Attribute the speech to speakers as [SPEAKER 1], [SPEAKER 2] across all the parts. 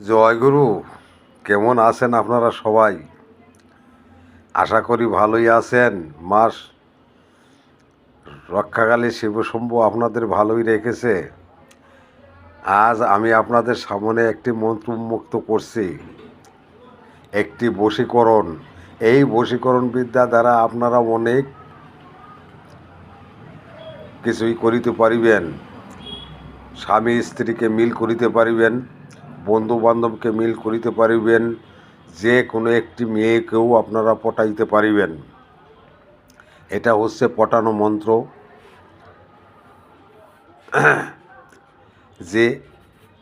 [SPEAKER 1] জয়গুরু কেমন আছেন আপনারা সবাই? আশা করি ভালোই আছেন। মাস রক্ষাকালী শিবশম্ভু আপনাদের ভালোই রেখেছে। আজ আমি আপনাদের সামনে একটি মন্ত্র উন্মুক্ত করছি। একটি বশীকরণ। এই বশীকরণ বিদ্যা দ্বারা আপনারা অনেক কিছুই করিতে পারিবেন। স্বামী স্ত্রীকে মিল করিতে পারিবেন। বন্ধু বান্ধবকে মিল করিতে পারিবেন, যে কোনো একটি মেয়েকেও আপনারা পটাইতে পারিবেন। এটা হচ্ছে পটানো মন্ত্র। যে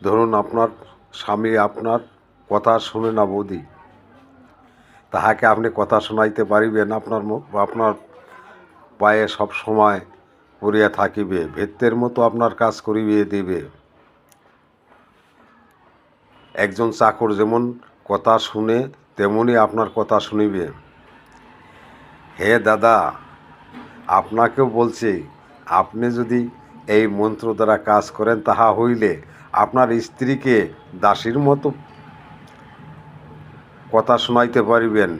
[SPEAKER 1] ধরুন আপনার স্বামী আপনার কথা শুনে না বৌদি, তাহাকে আপনি কথা শোনাইতে পারিবেন, আপনার আপনার পায়ে সব সময় পড়িয়া থাকিবে, ভেত্তের মতো আপনার কাজ করিবে, দিবে। একজন চাকর যেমন কথা শুনে, তেমনি আপনার কথা শুনিবে। হে দাদা, আপনাকেও বলছি, আপনি যদি এই মন্ত্র দ্বারা কাজ করেন, তাহা হইলে আপনার স্ত্রীকে দাসীর মতো কথা শোনাইতে পারিবেন।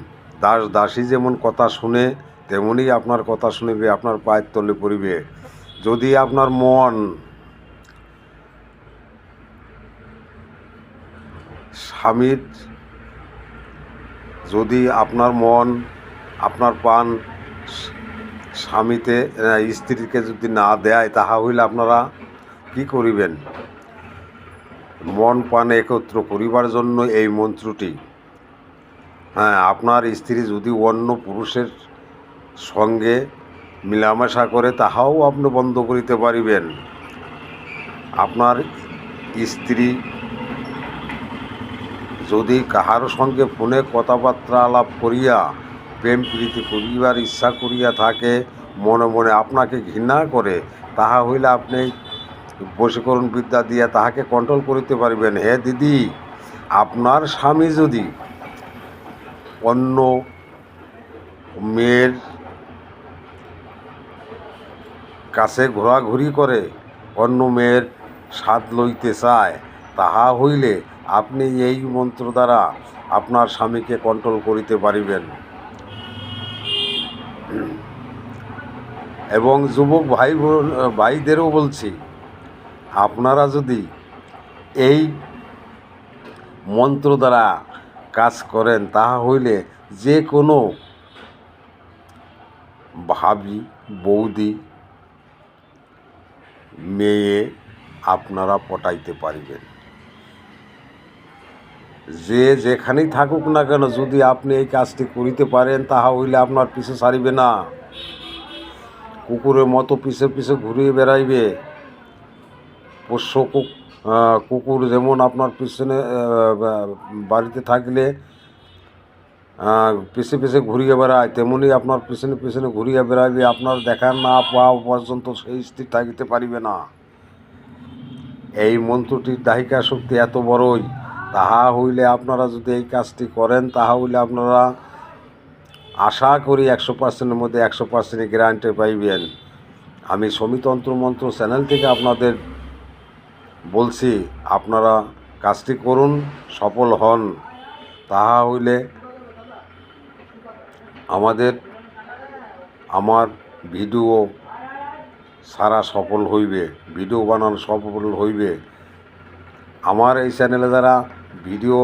[SPEAKER 1] দাস, দাসী যেমন কথা শুনে, তেমনি আপনার কথা শুনিবে, আপনার পায়ের তলে পড়িবে। যদি আপনার মন স্বামীর যদি আপনার মন, আপনার পান স্বামীতে স্ত্রীকে যদি না দেয়, তাহা হইলে আপনারা কি করিবেন? মন পান একত্র করিবার জন্য এই মন্ত্রটি। হ্যাঁ আপনার স্ত্রী যদি অন্য পুরুষের সঙ্গে মিলামেশা করে, তাহাও আপনি বন্ধ করিতে পারিবেন। আপনার স্ত্রী যদি কাহার সঙ্গে ফোনে কথাবার্তা আলাপ করিয়া, প্রেম প্রীতি করিবার ইচ্ছা করিয়া থাকে, মনে মনে আপনাকে ঘৃণা করে, তাহা হইলে আপনি বশীকরণ বিদ্যা দিয়া তাহাকে কন্ট্রোল করিতে পারিবেন। হে দিদি, আপনার স্বামী যদি অন্য মেয়ের কাছে ঘোরাঘুরি করে, অন্য মেয়ের স্বাদ লইতে চায়, তাহা হইলে আপনি এই মন্ত্র দ্বারা আপনার স্বামীকে কন্ট্রোল করিতে পারিবেন। এবং যুবক ভাই ভাইদেরও বলছি, আপনারা যদি এই মন্ত্র দ্বারা কাজ করেন, তাহা হইলে যে কোনো ভাবি, বৌদি, মেয়ে আপনারা পটাইতে পারিবেন। যে যেখানেই থাকুক না কেন, যদি আপনি এই কাজটি করিতে পারেন, তাহা হইলে আপনার পিছে সারিবে না। কুকুরের মতো পিছে পিছে ঘুরিয়ে বেড়াইবে। পোষ্য কুক কুকুর যেমন আপনার পিছনে বাড়িতে থাকলে পিছে পিছে ঘুরিয়ে বেড়ায়, তেমনি আপনার পিছনে পিছনে ঘুরিয়ে বেড়াইবে আপনার দেখা না পাওয়া পর্যন্ত সেই স্থির থাকিতে পারিবে না। এই মন্ত্রটির দাহিকা শক্তি এত বড়ই। তাহা হইলে আপনারা যদি এই কাজটি করেন, তাহা হইলে আপনারা আশা করি একশো পার্সেন্টের মধ্যে একশো পার্সেন্ট গ্যারান্টি পাইবেন। আমি সমিতন্ত্র মন্ত্র চ্যানেল থেকে আপনাদের বলছি, আপনারা কাজটি করুন, সফল হন। তাহা হইলে আমাদের, আমার ভিডিও সারা সফল হইবে, ভিডিও বানানো সফল হইবে। আমার এই চ্যানেলে যারা ভিডিও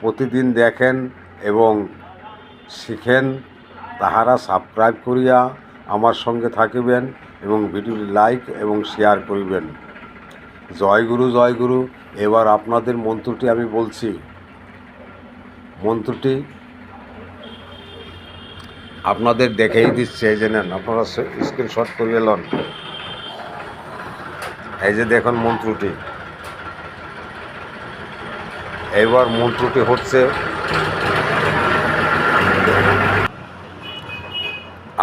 [SPEAKER 1] প্রতিদিন দেখেন এবং শিখেন, তাহারা সাবস্ক্রাইব করিয়া আমার সঙ্গে থাকিবেন এবং ভিডিওটি লাইক এবং শেয়ার করিবেন। জয় গুরু জয় গুরু। এবার আপনাদের মন্ত্রটি আমি বলছি। মন্ত্রটি আপনাদের দেখেই দিচ্ছে, এই যে নেন, আপনারা স্ক্রিনশট করিয়ে লন। এই যে দেখুন মন্ত্রটি। এইবার মন্ত্রটি হচ্ছে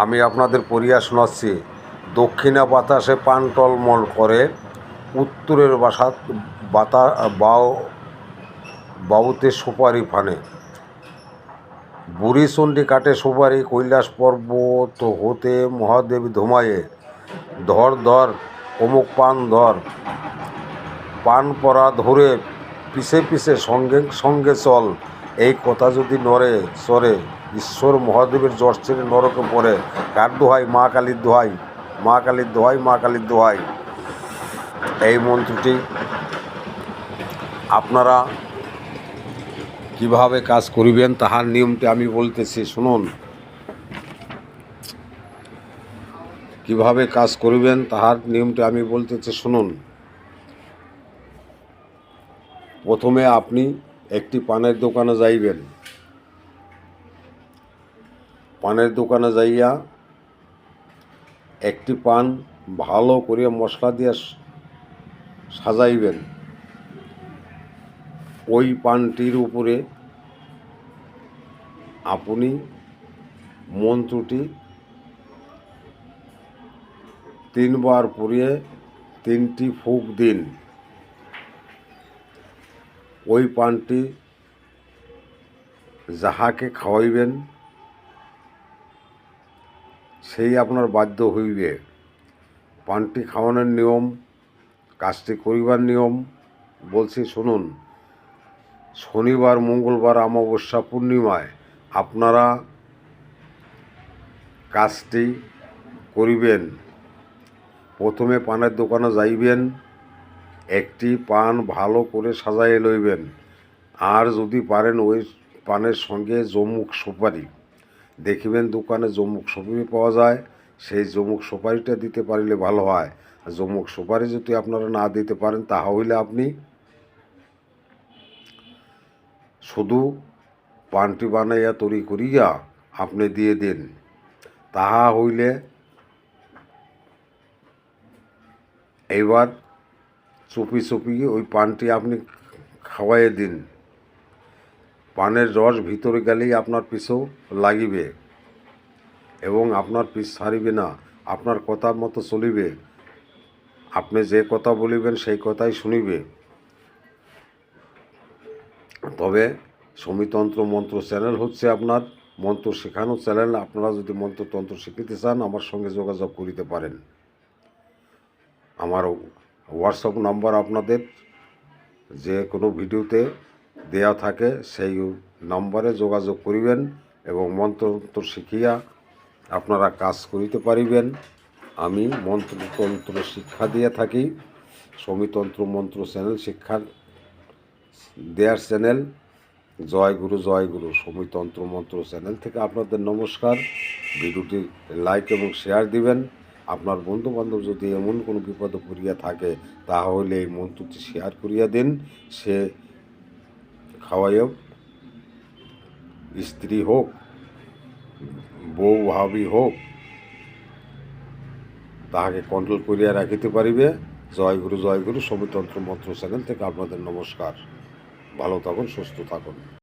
[SPEAKER 1] আমি আপনাদের পড়িয়া শোনাচ্ছি, দক্ষিণা বাতাসে পান টলমল করে উত্তরের বাসা বাতা বাউ বাউতে সুপারি ফানে। বুড়ি চণ্ডী কাটে সুপারি, কৈলাস পর্বত হতে মহাদেব ধুমায়ে ধর ধর, অমুক পান ধর। পান পরা ধরে পিছে পিছে, সঙ্গে সঙ্গে চল। এই কথা যদি নরে সরে ঈশ্বর মহাদেবের জ্বর ছেড়ে নরকে পড়ে, কার দোহাই? মা কালীর দোহাই। মা কালীর দোহাই, মা কালীর দোহাই। এই মন্ত্রটি আপনারা কীভাবে কাজ করিবেন, তাহার নিয়মটি আমি বলতেছি। শুনুন। কীভাবে কাজ করিবেন, তাহার নিয়মটি আমি বলতেছি। শুনুন। প্রথমে আপনি একটি পানের দোকানে যাইবেন। পানের দোকানে যাইয়া একটি পান ভালো করে মশলা দিয়ে সাজাইবেন। ওই পানটির উপরে আপনি মন্ত্রটি তিনবার পরিয়ে তিনটি ফুক দিন। ওই পানটি যাহাকে খাওয়াইবেন, সেই আপনার বাধ্য হইবে। পানটি খাওয়ানোর নিয়ম, কাজটি করিবার নিয়ম, বলছি শুনুন, শনিবার, মঙ্গলবার, অমাবস্যা, পূর্ণিমায় আপনারা কাজটি করিবেন। প্রথমে পানের দোকানে যাইবেন একটি পান ভালো করে সাজাইয়ে লইবেন। আর যদি পারেন ওই পানের সঙ্গে জমুক সুপারি। দেখিবেন দোকানে জমুক সুপারি পাওয়া যায়। সেই জমুক সুপারিটা দিতে পারিলে ভালো হয়। আর জমুক সুপারি যদি আপনারা না দিতে পারেন তাহা হইলে আপনি শুধু পানটি বানাইয়া তৈরি করিয়া আপনি দিয়ে দিন। তাহা হইলে এইবার চুপি চুপি ওই পানটি আপনি খাওয়াইয়ে দিন। পানের রস ভিতরে গেলেই আপনার পিছু লাগিবে এবং আপনার পিছ ছাড়িবে না, আপনার কথা মতো চলিবে। আপনি যে কথা বলিবেন সেই কথাই শুনিবে। তবে সমিতন্ত্র মন্ত্র চ্যানেল হচ্ছে আপনার মন্ত্র শেখানো চ্যানেল। আপনারা যদি মন্ত্রতন্ত্র শিখিতে চান, আমার সঙ্গে যোগাযোগ করিতে পারেন। আমার হোয়াটসঅ্যাপ নাম্বার আপনাদের। যে কোনো ভিডিওতে দেয়া থাকে সেই নম্বরে যোগাযোগ করিবেন এবং মন্ত্রতন্ত্র শিখিয়া আপনারা কাজ করিতে পারিবেন। আমি মন্ত্রতন্ত্র শিক্ষা দিয়ে থাকি। সমিতন্ত্র মন্ত্র চ্যানেল শিক্ষার দেয়ার চ্যানেল। জয় গুরু জয় গুরু। সমিতন্ত্র মন্ত্র চ্যানেল থেকে আপনাদের নমস্কার। ভিডিওটি লাইক এবং শেয়ার দিবেন। আপনার বন্ধু বান্ধব যদি এমন কোনো বিপদে পড়িয়া থাকে, তাহলে এই মন্ত্রটি শেয়ার করিয়া দিন। সে খাওয়াইও। স্ত্রী হোক, বউ, ভাবি হোক, তাহাকে কন্ট্রোল করিয়া রাখিতে পারিবে। জয় গুরু জয় গুরু। মন্ত্র চ্যানেল থেকে আপনাদের নমস্কার। ভালো থাকুন, সুস্থ থাকুন।